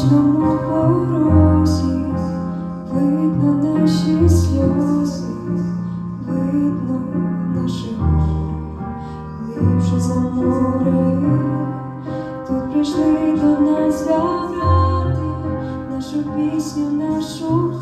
кожному порозі видно наші сльози, видно наші горе, глибше за море, тут прийшли до нас забрати нашу пісню, нашу.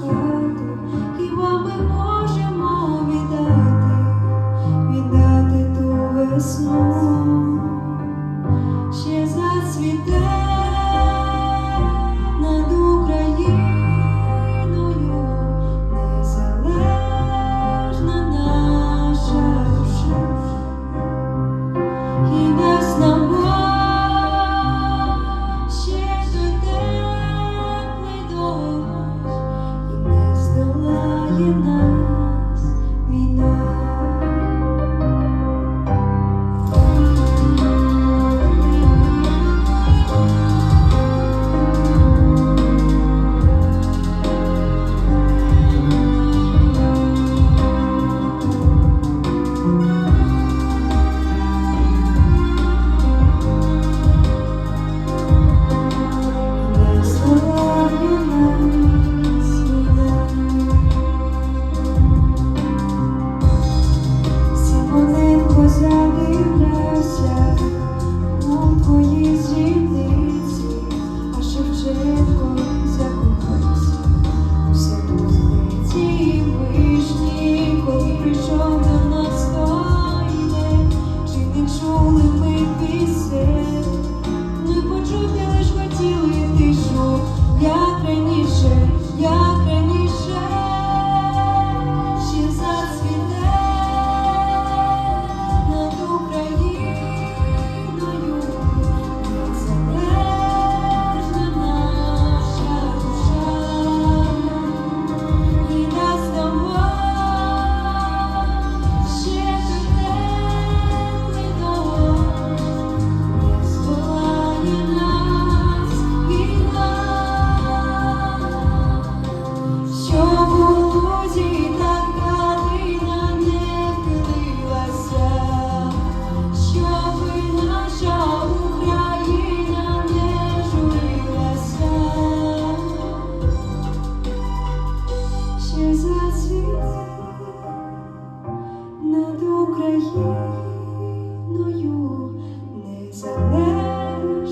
Ще зацвіте над Україною незалежна